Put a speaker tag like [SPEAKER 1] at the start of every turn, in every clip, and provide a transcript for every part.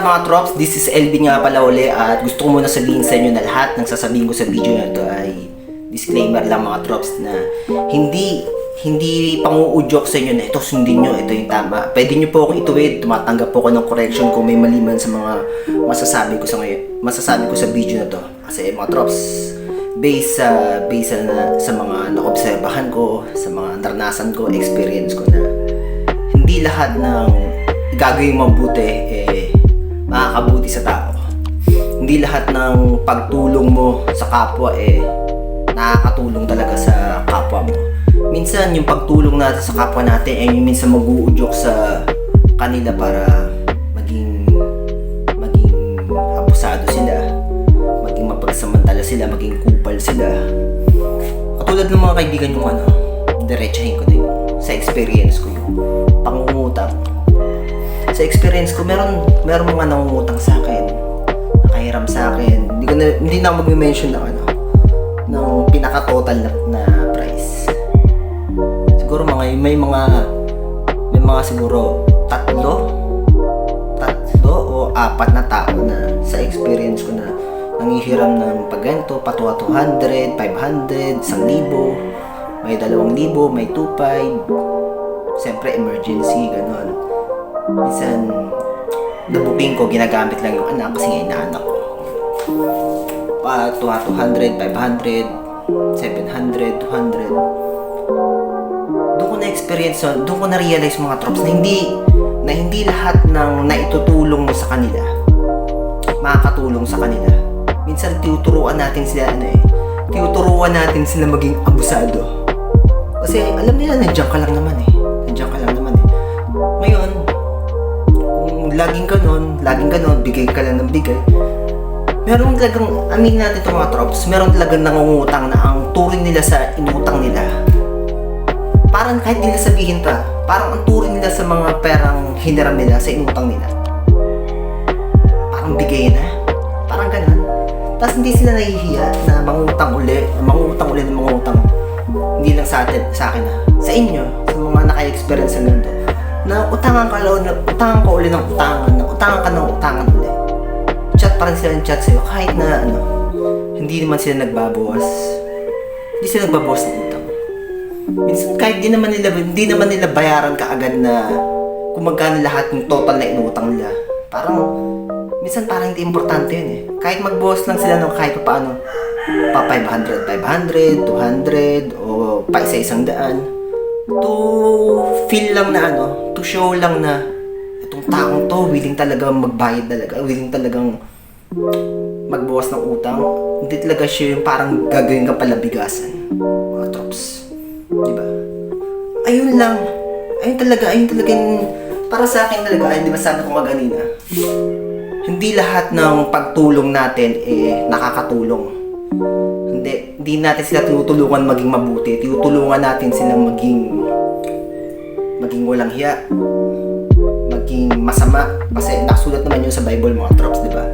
[SPEAKER 1] up mga trops? This is LB nga pala uli at gusto ko muna sabihin sa inyo na lahat ng sasabihin ko sa video na to ay disclaimer lang mga trops na hindi hindi panguudyok sa inyo na ito sundin nyo, ito yung tama. Pwede nyo po akong ituwid, tumatanggap po ako ng correction kung may mali man sa mga masasabi ko sa ngayon, masasabi ko sa video na to. Kasi mga trops, based sa based sa, na, sa mga naobserbahan ko, sa mga naranasan ko, experience ko na hindi lahat ng gagawing mabuti eh makakabuti sa tao. Hindi lahat ng pagtulong mo sa kapwa eh nakakatulong talaga sa kapwa mo. Minsan yung pagtulong natin sa kapwa natin ay yung minsan mag-uudyok sa kanila para maging maging abusado sila, maging mapagsamantala sila, maging kupal sila. Katulad ng mga kaibigan yung ano, diretsahin ko din sa experience ko pangungutang. Sa experience ko, meron meron mga nangungutang sa akin, nakahiram sa akin. Hindi ko na, hindi na mag-mention ng ano, ng pinaka-total na, na price. Siguro mga may mga may mga siguro tatlo tatlo o apat na tao na sa experience ko na nangihiram ng pagganto, patuwa 200, 500, 1,000, may 2,000, may 2,500, siyempre emergency, ganon. Minsan, nabooking ko, ginagamit lang yung anak kasi nga inaanak ko. Pa, 200, 500, 700, 200. Doon ko na-experience, doon ko na-realize mga trops na hindi, na hindi lahat ng naitutulong mo sa kanila, makakatulong sa kanila. Minsan, tinuturuan natin sila, ano eh, tinuturuan natin sila maging abusado. Kasi alam nila, nandiyan ka lang naman eh. Laging ganon, laging ganon, bigay ka lang ng bigay, meron talagang, amin natin itong mga tropes, meron talagang nangungutang na ang turing nila sa inutang nila. Parang kahit nila sabihin pa, parang ang turing nila sa mga perang hiniram nila sa inutang nila. Parang bigay na. Parang ganon. Tapos hindi sila nahihiya na mangutang uli, mangutang uli ng mangutang. Hindi lang sa atin, sa akin ha. Sa inyo, sa mga naka-experience ng ganito, na utangan ka lang, na utangan ka uli ng utangan, na utangan ka ng utangan uli. Chat pa rin sila ng chat sa'yo, kahit na ano, hindi naman sila nagbabawas. Hindi sila nagbabawas ng utang. Minsan kahit di naman nila, hindi naman nila bayaran kaagad na kung magkano lahat ng total na inutang nila. Parang, minsan parang hindi importante yun eh. Kahit magbawas lang sila ng kahit pa paano, pa 500, 500, 200, o pa isa-isang daan. To feel lang na ano, to show lang na itong taong to, willing talaga magbayad talaga, willing talagang magbawas ng utang. Hindi talaga siya yung parang gagawin ka palabigasan. Mga trops. Di ba? Ayun lang. Ayun talaga, ayun talaga yung, para sa akin talaga, ayun di ba sabi ko kaganina, hindi lahat ng pagtulong natin eh nakakatulong. Hindi, hindi natin sila tinutulungan maging mabuti. Tinutulungan natin silang maging maging walang hiya. Maging masama. Kasi nakasulat naman yun sa Bible mga trops, di ba?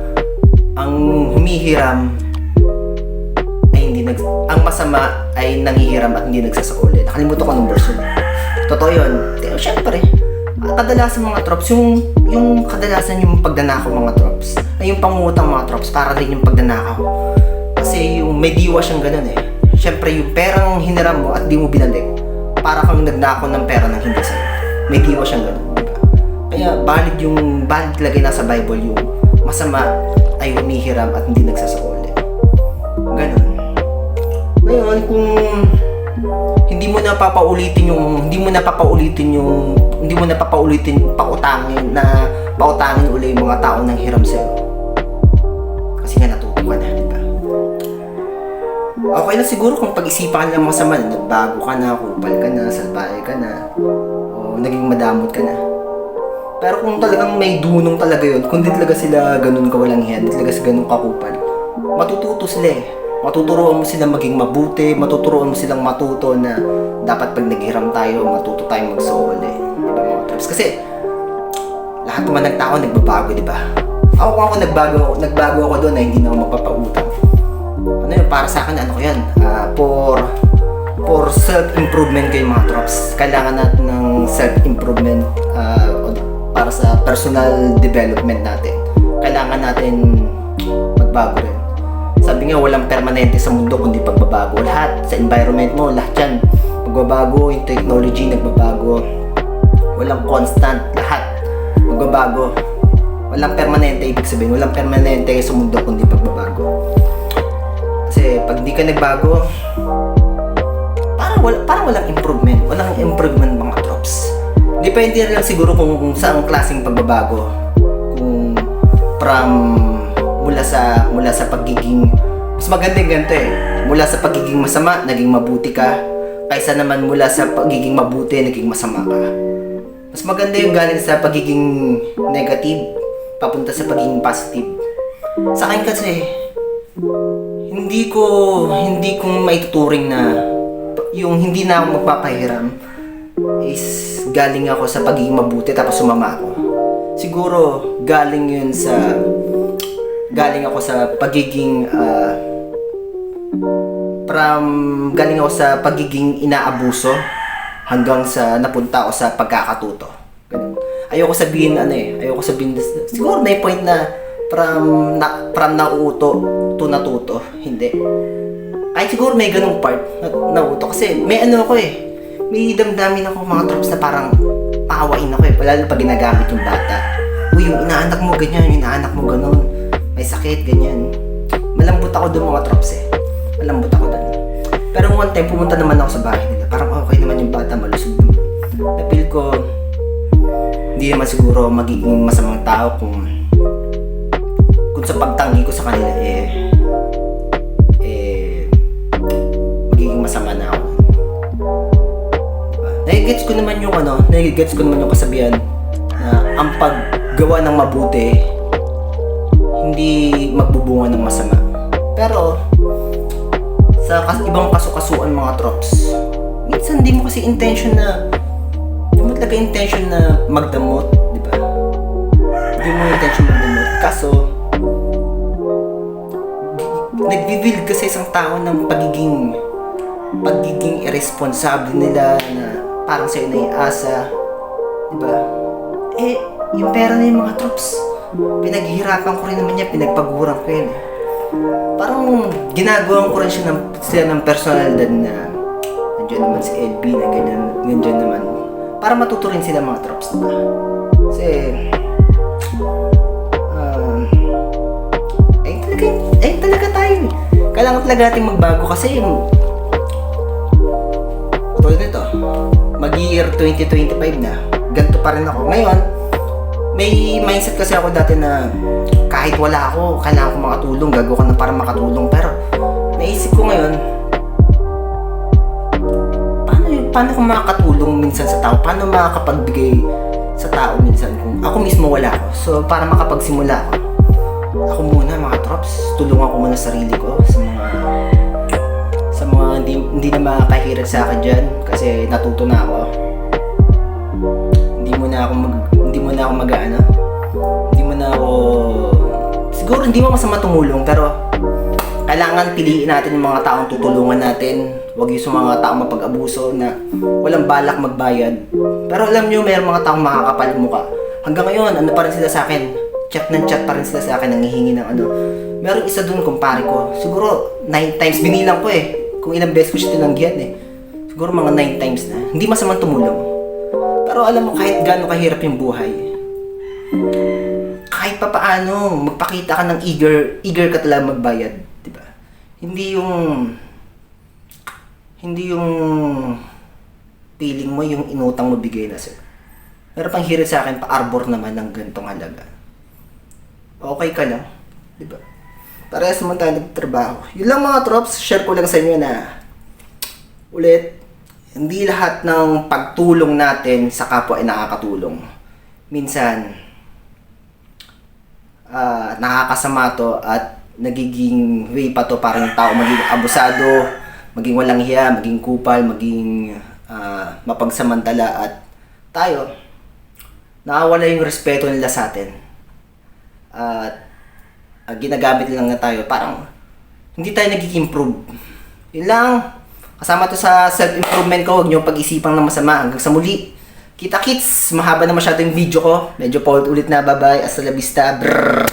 [SPEAKER 1] Ang humihiram ay hindi nag... Ang masama ay nangihiram at hindi nagsasakuli. Nakalimutan ko ng verse yun. Totoo yun. Pero syempre, kadalasan mga trops, yung, yung kadalasan yung pagdanakaw mga trops, ay yung pangutang mga trops, para rin yung pagdanakaw. Kasi yung may diwa siyang ganun eh. Syempre yung perang hiniram mo at di mo binalik, para kang nagnakaw ng pera ng hindi sa'yo. May diwa siyang ganun. Kaya valid yung, valid talaga nasa Bible yung masama ay humihiram at hindi nagsasakuli. Ganun. Ngayon, kung hindi mo na papaulitin yung hindi mo na papaulitin yung hindi mo na papaulitin pautangin na pautangin uli yung mga tao nang hiram sa'yo. Okay na siguro kung pag-isipan ka ng masama na nagbago ka na, kupal ka na, salbahe ka na, o naging madamot ka na. Pero kung talagang may dunong talaga yun, kung di talaga sila ganun kawalang hiyan, di talaga sila ganun kakupal, matututo sila eh. Matuturuan mo silang maging mabuti, matuturuan mo silang matuto na dapat pag naghiram tayo, matuto tayong magsoli. Di ba mga traps? Kasi lahat naman ng tao nagbabago, di ba? Ako kung ako nagbago, nagbago ako doon na hindi na ako magpapautang. Ano yun, para sa akin, ano ko yan, ah, for for self-improvement kayo mga trops. Kailangan natin ng self-improvement ah, para sa personal development natin kailangan natin magbago rin. Sabi nga, walang permanente sa mundo kundi pagbabago. Lahat, sa environment mo, lahat yan. Magbabago, yung technology nagbabago. Walang constant, lahat. Magbabago. Walang permanente, ibig sabihin, walang permanente sa mundo kundi pagbabago. Pag di ka nagbago, parang, wala, parang walang improvement. Walang improvement mga trops. Depende rin lang siguro kung, kung saan klaseng pagbabago. Kung from mula sa mula sa pagiging mas maganda yung ganito eh. Mula sa pagiging masama, naging mabuti ka. Kaysa naman mula sa pagiging mabuti, naging masama ka. Mas maganda yung galing sa pagiging negative, papunta sa pagiging positive. Sa akin kasi, hindi ko hindi ko maituturing na yung hindi na ako magpapahiram is galing ako sa pagiging mabuti tapos sumama ako. Siguro galing yun sa galing ako sa pagiging ah, from galing ako sa pagiging inaabuso hanggang sa napunta ako sa pagkakatuto. Ayoko sabihin ano eh, ayoko sabihin siguro may point na from na, from nauuto to natuto. Hindi. Ay siguro may ganung part na nauuto kasi may ano ako eh. May damdamin ako mga tropes na parang paawain ako eh. Lalo pag ginagamit yung bata. Uy, yung inaanak mo ganyan, yung inaanak mo ganun. May sakit, ganyan. Malambot ako doon mga tropes eh. Malambot ako doon. Pero one time, pumunta naman ako sa bahay nila. Parang okay naman yung bata, malusog. Napil ko, hindi naman siguro magiging masamang tao kung sa pagtanggi ko sa kanila eh eh magiging masama na ako. Diba? Nagigets ko naman yung ano, nagigets ko naman yung kasabihan na ang paggawa ng mabuti hindi magbubunga ng masama. Pero sa kas ibang kasukasuan mga tropes, minsan di mo kasi intention na di mo talaga intention na magdamot, di ba? Di mo intention magdamot. Nagbibuild kasi isang tao ng pagiging pagiging irresponsible nila na parang sa'yo na iasa. Di ba? Eh, yung pera na yung mga troops. Pinaghihirapan ko rin naman yan, pinagpaguran ko yan. eh. Parang ginagawa ko rin siya ng, sila ng personalidad na nandiyan naman si LB na ganyan, nandiyan naman. Para matuto rin sila mga troops, di ba? Kasi, talaga, eh talaga tayo. eh. Kailangan talaga natin magbago kasi tulad nito, mag-year 2025 na, ganito pa rin ako. Ngayon, may mindset kasi ako dati na kahit wala ako, kailangan ko makatulong, gagawa ko na para makatulong. Pero, naisip ko ngayon, paano, paano ko makakatulong minsan sa tao? Paano makakapagbigay sa tao minsan kung ako mismo wala ako? So, para makapagsimula ako, ako muna mga trops, tulungan ko muna sarili ko sa mga sa mga hindi, hindi na makakahirap sa akin dyan kasi natuto na ako. Hindi mo na ako mag, hindi mo na ako mag ano, hindi mo na ako siguro hindi mo masama tumulong pero kailangan piliin natin yung mga taong tutulungan natin. Huwag yung sa mga taong mapag-abuso na walang balak magbayad. Pero alam nyo, mayroong mga taong makakapal mukha. Hanggang ngayon, ano pa rin sila sa akin? Chat ng chat pa rin sila sa akin, nangihingi ng ano. Meron isa dun, kumpare ko. Siguro, nine times, binilang ko eh. Kung ilang beses ko siya tinanggihan eh. Siguro mga nine times na. Hindi masamang tumulong. Pero alam mo, kahit gaano kahirap yung buhay, kahit pa paano, magpakita ka ng eager, eager ka talaga magbayad, di ba? Hindi yung hindi yung feeling mo yung inutang mo bigay na sir. Meron pang sa akin, pa-arbor naman ng gantong halaga. Okay ka lang, di ba? Parehas naman tayo nagtrabaho. Yun lang mga trops, share ko lang sa inyo na ulit, hindi lahat ng pagtulong natin sa kapwa ay nakakatulong. Minsan, ah, nakakasama to at nagiging way pa to para yung tao maging abusado, maging walang hiya, maging kupal, maging ah, mapagsamantala at tayo, nakawala yung respeto nila sa atin. At ah, ginagamit lang na tayo, parang hindi tayo nagiging-improve. Yun lang. Kasama to sa self-improvement ko, huwag niyo pag-isipang na masama. Hanggang sa muli. Kita kits, mahaba na masyado yung video ko. Medyo paulit ulit na, bye-bye. Hasta la vista. Brrr.